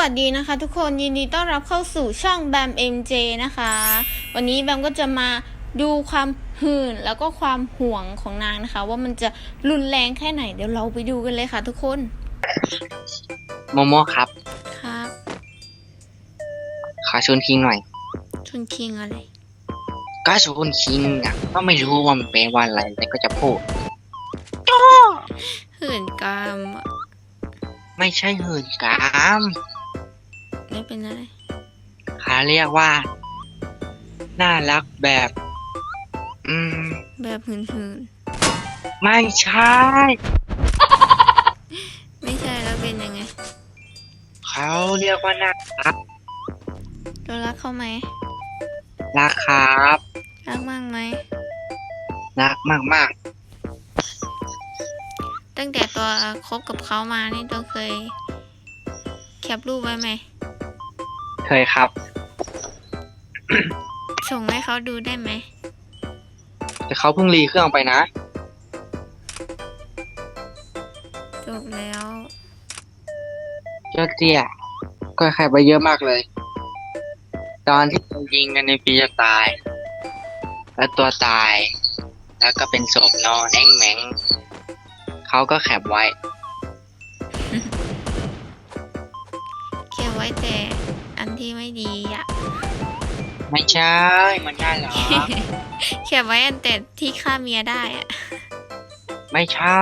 วัสดีนะคะทุกคนยินดีต้อนรับเข้าสู่ช่องแบม MJ นะคะ วันนี้แบมก็จะมาดูความหื่นแล้วก็ความห่วงของนางนะคะ ว่ามันจะรุนแรงแค่ไหนเดี๋ยวเราไปดูกันเลยค่ะทุกคนโมโมครับ ครับขอชวนคิงหน่อยชุนคิงอะไร ก็ชวนคิงอะก็ไม่รู้ว่ามันแปลว่าอะไรแต่ก็จะพูดหื่นกามอะไม่ใช่หื่นกาม ไม่เป็นอะไรเขาเรียกว่า น่ารักแบบ อืม แบบหื่นหืนไม่ใช่ ๆไม่ใช่แล้วเป็นยังไง เขาเรียกว่าน่ารักเรารักเขาไหมรักครับรักมากไหมรักมากตั้งแต่ตัวคบกับเขามานี่ตัวเคย แคปรูปไว้ไหมๆ เคยครับ ส่งให้เขาดูได้ไหม แต่เขาเพิ่งรีเครื่องไปนะ จบแล้วเจ้าเตี้ยก็แคบไปเยอะมากเลย ตอนที่เรายิงกันในปีจะตาย แล้วตัวตาย แล้วก็เป็นศพนอนแอ่งแมงเขาก็แคบไว้ เขียนไว้แต่อัน ที่ไม่ดีอะไม่ใช่ มันได้เหรอ เขียนไว้อันแต่ที่ฆ่าเมียได้อะไม่ใช่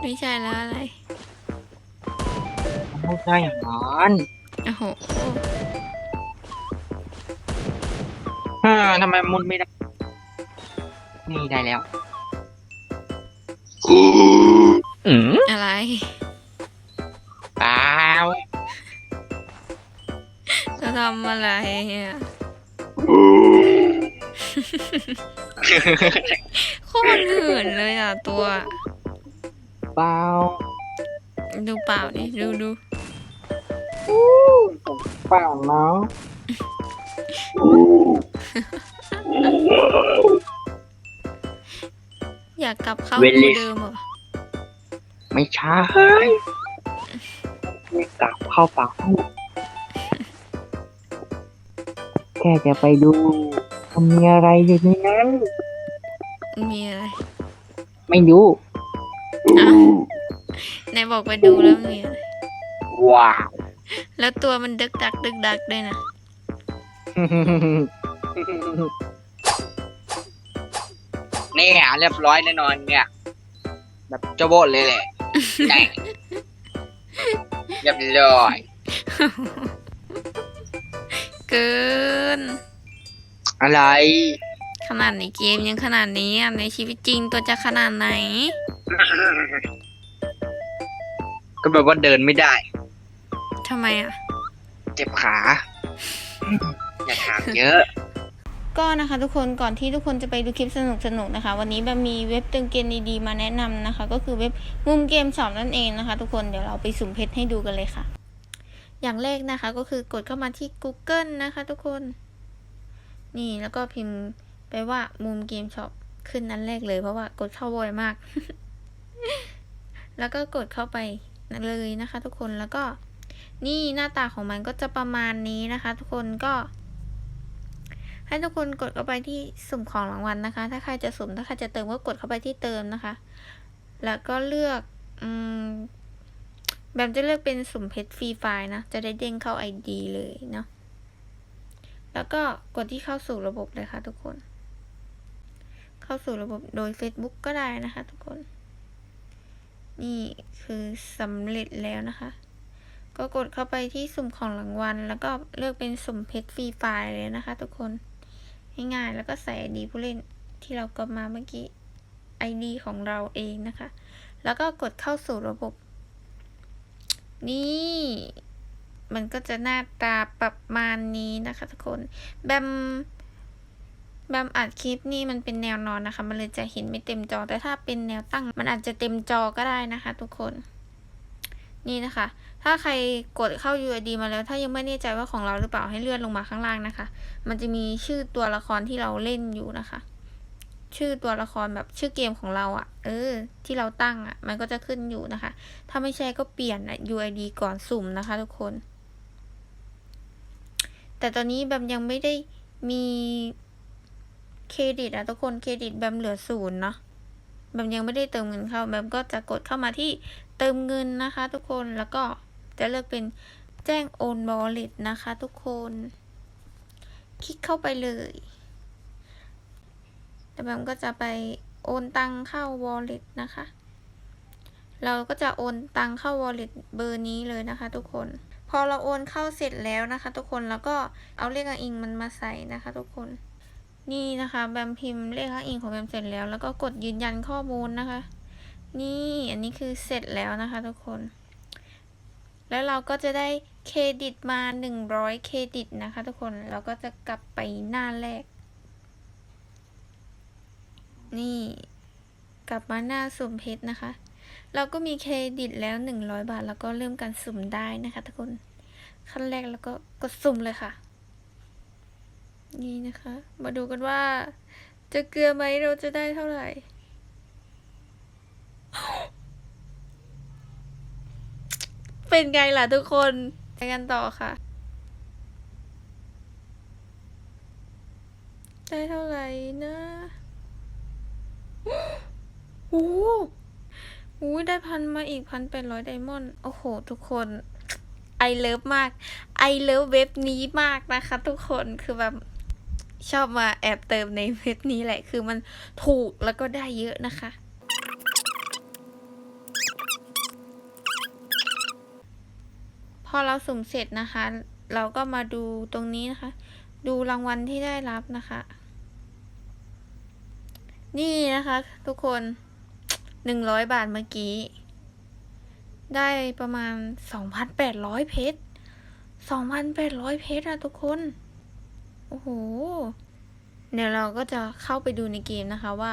ไม่ใช่แล้วอะไร ไม่ใช่อย่างนั้นโอ้โหฮ่าทำไมมุดไม่ได้ นี่ได้แล้วอืมอะไร ทำอะไรอะโคตรหื่นเลยอะตัว เปล่าดูเปล่าดิดูดูเปล่าเนาะอยากกลับเข้าที่เดิมเหรอไม่ใช่ไม่กลับเข้าปา ค่จะไปดูมันมีอะไรอยู่ในนั้น มีอะไรไม่รู้อะไหนบอกไปดูแล้วมีอะไรว้าวแล้วตัวมันดึกดักดึกดักด้วยนะนี่หาเรียบร้อยแน่นอนเนี่ย แบบเจ้าโบดเลยแหละแน่เรียบร้อยเกิน อะไร ขนาดในเกมยังขนาดนี้อะในชีวิตจริงตัวจะขนาดไหน ก็แบบว่าเดินไม่ได้ ทำไมอะ เจ็บขา อย่าถามเยอะ ก็นะคะทุกคนก่อนที่ทุกคนจะไปดูคลิปสนุกๆนะคะ วันนี้แบบมีเว็บเติมเกมดีๆมาแนะนำนะคะ ก็คือเว็บมุมเกมสอบนั่นเองนะคะ ทุกคนเดี๋ยวเราไปสุ่มเพชรให้ดูกันเลยค่ะ อย่างแรกนะคะก็คือกดเข้ามาที่ Google นะคะทุกคน นี่แล้วก็พิมพ์ไปว่ามุมเกมช็อปขึ้นนั้นแรกเลยเพราะว่ากดเข้าบ่อยมาก แล้วก็กดเข้าไปเลยนะคะทุกคนแล้วก็นี่หน้าตาของมันก็จะประมาณนี้นะคะ ทุกคนก็ ให้ทุกคนกดเข้าไปที่สุ่มของรางวัลนะคะ ถ้าใครจะสุ่มถ้าใครจะเติมก็กดเข้าไปที่เติมนะคะ แล้วก็เลือกอืม แบบจะเลือกเป็นสุ่มเพชรฟรีไฟล์นะ จะได้เด้งเข้า ID เลยเนาะ แล้วก็กดที่เข้าสู่ระบบเลยค่ะทุกคน เข้าสู่ระบบโดย Facebook ก็ได้นะคะทุกคน นี่คือสำเร็จแล้วนะคะ ก็กดเข้าไปที่สุ่มของรางวัล แล้วก็เลือกเป็นสุ่มเพชรฟรีไฟล์เลยนะคะทุกคน ง่ายๆ แล้วก็ใส่ ID ผู้เล่นที่เรากดมาเมื่อกี้ ID ของเราเองนะคะ แล้วก็กดเข้าสู่ระบบ นี่ มันก็จะหน้าตาประมาณนี้นะคะทุกคน แบม แบมอัดคลิปนี่มันเป็นแนวนอนนะคะ มันเลยจะเห็นไม่เต็มจอ แต่ถ้าเป็นแนวตั้ง มันอาจจะเต็มจอก็ได้นะคะ ทุกคน นี่นะคะ ถ้าใครกดเข้า UID มาแล้ว ถ้ายังไม่แน่ใจว่าของเราหรือเปล่าให้เลื่อนลงมาข้างล่างนะคะ มันจะมีชื่อตัวละครที่เราเล่นอยู่นะคะ ชื่อตัวละครแบบชื่อเกมของเราอะ่ะ เออ ที่เราตั้งอะ่ะ มันก็จะขึ้นอยู่นะคะ ถ้าไม่ใช่ก็เปลี่ยนอะ UID ก่อนสุ่มนะคะทุกคน แต่ตอนนี้แบมยังไม่ได้มีเครดิตอะทุกคนเครดิตแบมเหลือศูนย์เนาะแบมยังไม่ได้เติมเงินเข้าแบมก็จะกดเข้ามาที่เติมเงินนะคะ ทุกคนแล้วก็จะเลือกเป็นแจ้งโอนบอลเลตนะคะ ทุกคน คลิกเข้าไปเลย แต่แบมก็จะไปโอนตังเข้า wallet นะคะ เราก็จะโอนตังเข้า wallet เบอร์นี้เลยนะคะทุกคน พอเราโอนเข้าเสร็จแล้วนะคะ ทุกคน แล้วก็เอาเลขอ้างอิงมันมาใส่นะคะ ทุกคน นี่นะคะแบมพิมพ์เลขอ้างอิงของแบมเสร็จแล้ว แล้วก็กดยืนยันข้อมูลนะคะ นี่อันนี้คือเสร็จแล้วนะคะ ทุกคน แล้วเราก็จะได้เครดิตมา 100 เครดิตนะคะ ทุกคน เราก็จะกลับไปหน้าแรก นี่ กลับมาหน้าสุ่มเพชรนะคะ เราก็มีเครดิตแล้ว100บาท แล้วก็เริ่มการสุ่มได้นะคะทุกคน ขั้นแรกแล้วก็กดสุ่มเลยค่ะ นี่นะคะ มาดูกันว่า จะเกลือไหมเราจะได้เท่าไหร่เป็นไงล่ะทุกคนไปกันต่อค่ะ ได้เท่าไหร่นะ โอ้โหโอ้ยได้พันมาอีกพันแปดร้อยไดมอนด์ โอ้โห ทุกคนไอเลิฟมากไอเลิฟเว็บนี้มากนะคะ ทุกคนคือแบบชอบมาแอบเติมในเว็บนี้แหละ คือมันถูกแล้วก็ได้เยอะนะคะ พอเราสุ่มเสร็จนะคะ เราก็มาดูตรงนี้นะคะ ดูรางวัลที่ได้รับนะคะ นี่นะคะ ทุกคนหนึ่งร้อยบาทเมื่อกี้ ได้ประมาณสองพันแปดร้อยเพชรสองพันแปดร้อยเพชรอะทุกคน โอ้โห เดี๋ยวเราก็จะเข้าไปดูในเกมนะคะว่า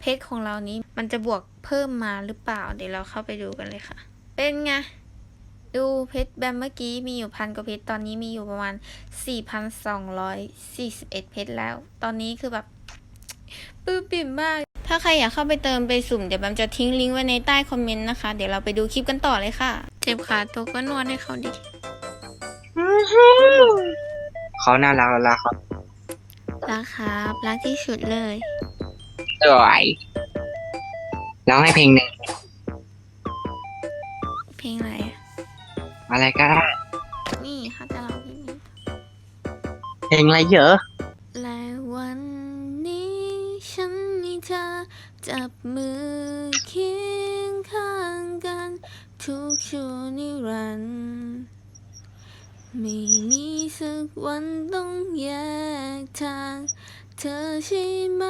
เพชรของเรานี้มันจะบวกเพิ่มมาหรือเปล่า เดี๋ยวเราเข้าไปดูกันเลยค่ะ เป็นไง ดูเพชรแบมเมื่อกี้มีอยู่พันกว่าเพชรตอนนี้มีอยู่ประมาณ 4,241 เพชรแล้ว ตอนนี้คือแบบ ปลื้มปิ่มมาก ถ้าใครอยากเข้าไปเติมไปสุ่มเดี๋ยวแบมจะทิ้งลิงก์ไว้ในใต้คอมเมนต์นะคะ เดี๋ยวเราไปดูคลิปกันต่อเลยค่ะ เจ็บขาตัวก็นวดให้เขาดิ เขาน่ารักแล้วครับรักครับรักที่สุดเลย สวยร้องให้เพลงหนึ่งเพลงอะไรอะอะไรก็ได้นี่เขาจะร้องเพลงนี้เพลงอะไรเยอะและ ธอ จับมือเคียงข้างกัน ทุกชั่วนิรันดร์ไม่มีสักวันต้องแยกทาง เธอใช่ไหม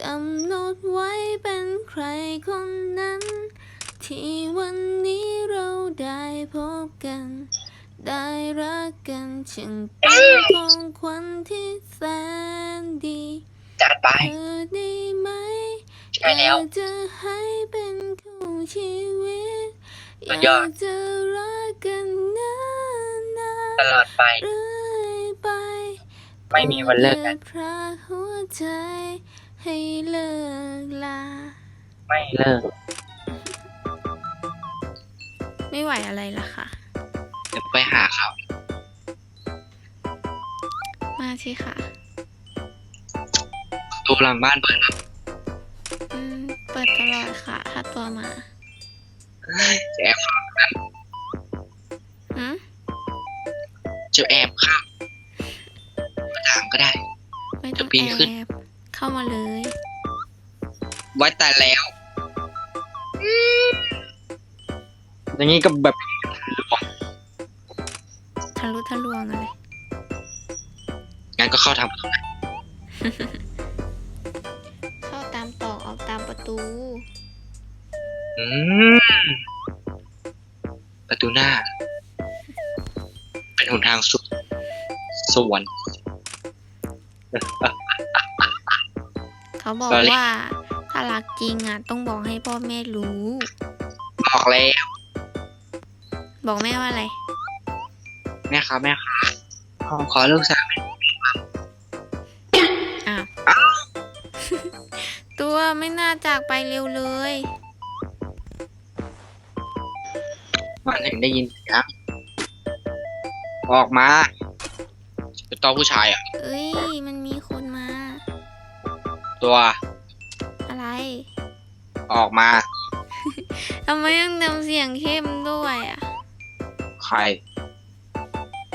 กำหนดไว้เป็นใครคนนั้น ที่วันนี้เราได้พบกัน ได้รักกันจึงเป็นของขวัญที่แสนดี จัดไป เธอ ใช่แล้วอยากจะให้เป็นคู่ชีวิตสุดยอดากจะรักกันนานนานตลอดไปเรื่อยไป ไม่มีวันเลิกกันโปรดอย่าพรากหัวใจให้เลิกลา ไม่เลิก ไม่ไหวอะไรล่ะค่ะ เดี๋ยวไปหาเขา มาสิค่ะ ตัวหลังบ้านเปิดแล้วอืมเปิดตลอดค่ะ ถ้าตัวมาจะแอบอืมจะแอบเข้ามาถามก็ได้ ไม่ต้องจะปีนขึ้น แอบเข้ามาเลย ไว้แต่แล้ว อย่างนี้ก็แบบทะลุทะลวงอะไรงั้นก็เข้าทางประตูนะ ตามประตูอืมประตูหน้า เป็นหนทางสุดสวรรค์ เขาบอก Sorry ว่า ถ้ารักจริงอะ ต้องบอกให้พ่อแม่รู้ บอกแล้วบอกแม่ว่าอะไร แม่ครับแม่ครับผมขอลูกสาวอ้าว อะไม่น่าจากไปเร็วเลย มันถึงได้ยินเสียงออกมาเป็นตัวผู้ชายอะ เอ้ย มันมีคนมา ตัวอะไร ออกมาทำไมต้องนำเสียงเข้มด้วยอะ ใคร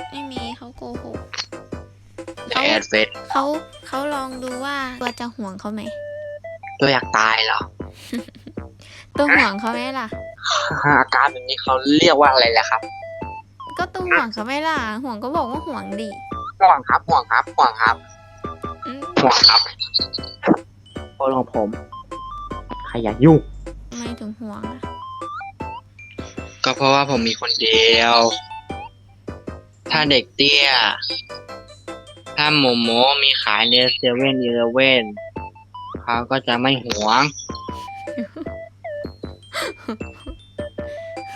ไม่มีเขาโกหก แอดเฟสเขาเขาลองดูว่าตัวจะห่วงเขาไหม ตัวอยากตายเหรอ ตัวห่วงเขาไหมล่ะ อาการแบบนี้เขาเรียกว่าอะไรล่ะครับ ก็ตัวห่วงเขาไหมล่ะ ห่วงก็บอกว่าห่วงดิ ห่วงครับ ห่วงครับ ห่วงครับอืมห่วงครับคนของผม ใครอยากยุ่งทำไมถึงห่วงอะก็เพราะว่าผมมีคนเดียว ถ้าเด็กเตี้ย ถ้าโมโมมีขายในเซเว่นอีเลเว่น เขาก็จะไม่หวง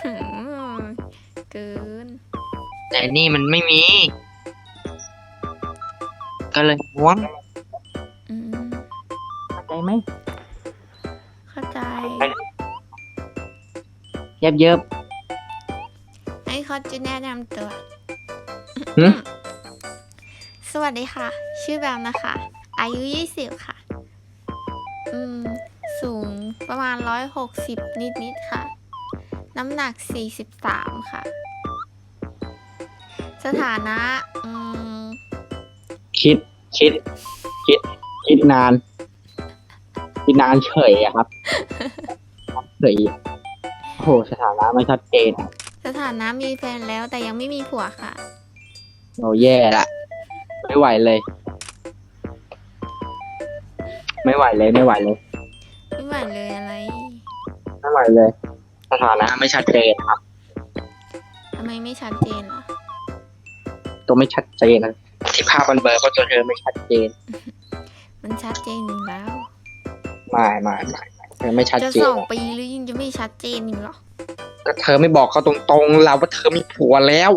หืมเกิน แต่นี่มันไม่มี ก็เลยหวงอืมเข้าใจไหมเข้าใจ เย็บเย็บให้เขาจะแนะนำตัว หึ สวัสดีค่ะ ชื่อแบมนะคะ อายุยี่สิบค่ะอืม สูงประมาณร้อยหกสิบนิดๆค่ะ น้ำหนักสี่สิบสามค่ะ สถานะอืมคิดคิด คิด คิดนาน คิดนานเฉยอะครับเฉยโอ้โหสถานะไม่ชัดเจนอะสถานะมีแฟนแล้วแต่ยังไม่มีผัวค่ะโอ้แย่ละไม่ไหวเลย ไม่ไหวเลยไม่ไหวเลย ไม่ไหวเลยอะไรไม่ไหวเลยสถานะไม่ชัดเจนครับ ทำไมไม่ชัดเจนล่ะตัวไม่ชัดเจนนะที่ภาพมันเบลอเพราะตัวเธอไม่ชัดเจนมันชัดเจนอยู่แล้ว ไม่ไม่ไม่ไม่เธอไม่ชัดจะเจสนองปีหรือยังจะไม่ชัดเจนอีกเหรอก็เธอไม่บอกเขาตรงๆเราว่าเธอมีผัวแล้ว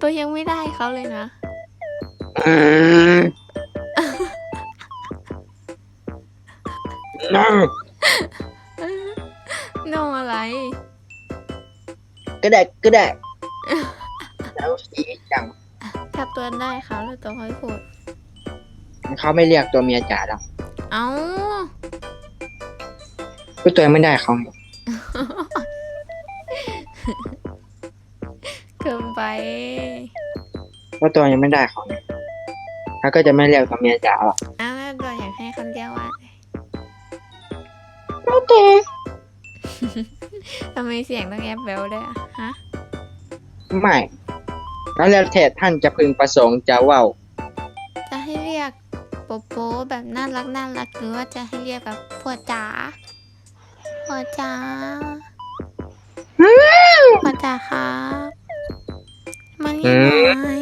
ตัวยังไม่ได้เขาเลยนะ อืม น่าโนอะไร ก็ได้ก็ได้แล้วสีจังถ้าตัวได้เขาแล้วตัวค่อยพูดเขาไม่เรียกตัวเมียจ๋าหรอกเอ้าก็ตัวยังไม่ได้เขาไงเกินไปก็ตัวยังไม่ได้เขาไงเขาก็จะไม่เรียกตัวเมียจ๋าหรอก โอเคทำไมเสียงต้องแอบแบลด้วยอะฮะ ไม่แล้วแล้วแต่ท่านจะพึงประสงค์จะเว่าจะให้เรียกโปโปแบบน่ารักน่ารักหรือว่าจะให้เรียกแบบผัวจ๋าผัวจ๋าผัวจ๋าครับมันนี่หน่อย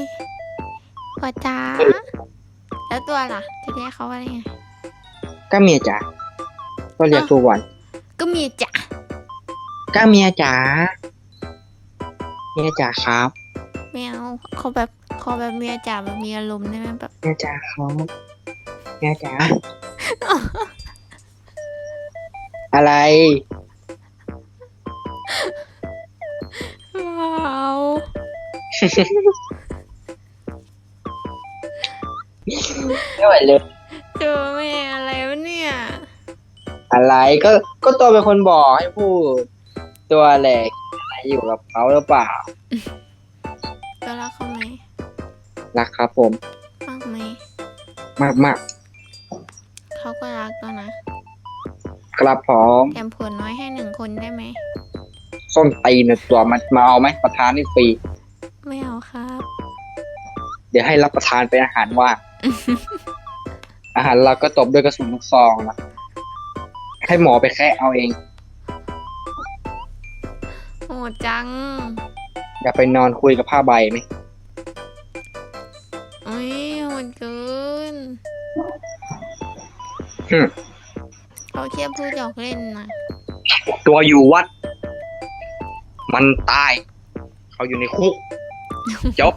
ผัวจ๋าแล้วตัวล่ะ จะเรียกเขาว่าอะไรไงก็เมียจ๋าก็เรียกทุกวัน ก็เมียจ๋าก็เมียจ๋าเมียจ๋าครับไม่เอาเขาแบบเขาแบบเมียจ๋าแบบมีอารมณ์ได้ไหมแบบเมียจ๋าครับเมียจ๋าอะไรว้าวไม่ไหวเลยเจอแม่อะไรวะเนี่ย อะไรก็ก็ตัวเป็นคนบอกให้พูด ตัวแหลกอะไรอยู่กับเขาหรือเปล่า ตัวรักเขาไหมรักครับผม มากไหมมากมากเขาก็รักตัวนะๆครับพร้อมแถมผัวน้อยให้หนึ่งคนได้ไหมส้นตีนน่ะตัวมันมาเอาไหมประทานนี่ฟรีไม่เอาครับ เดี๋ยวให้รับประทานเป็นอาหารว่างอาหารเราก็ตบด้วยกระสุนลูกซองนะ ให้หมอไปแค่เอาเอง โหดจังอย่าไปนอนคุยกับผ้าใบไหมอุ้ยโหดเกินหึเขาแค่พูดหยอกเล่นนะตัวอยู่วัด มันตาย เขาอยู่ในคุก จบ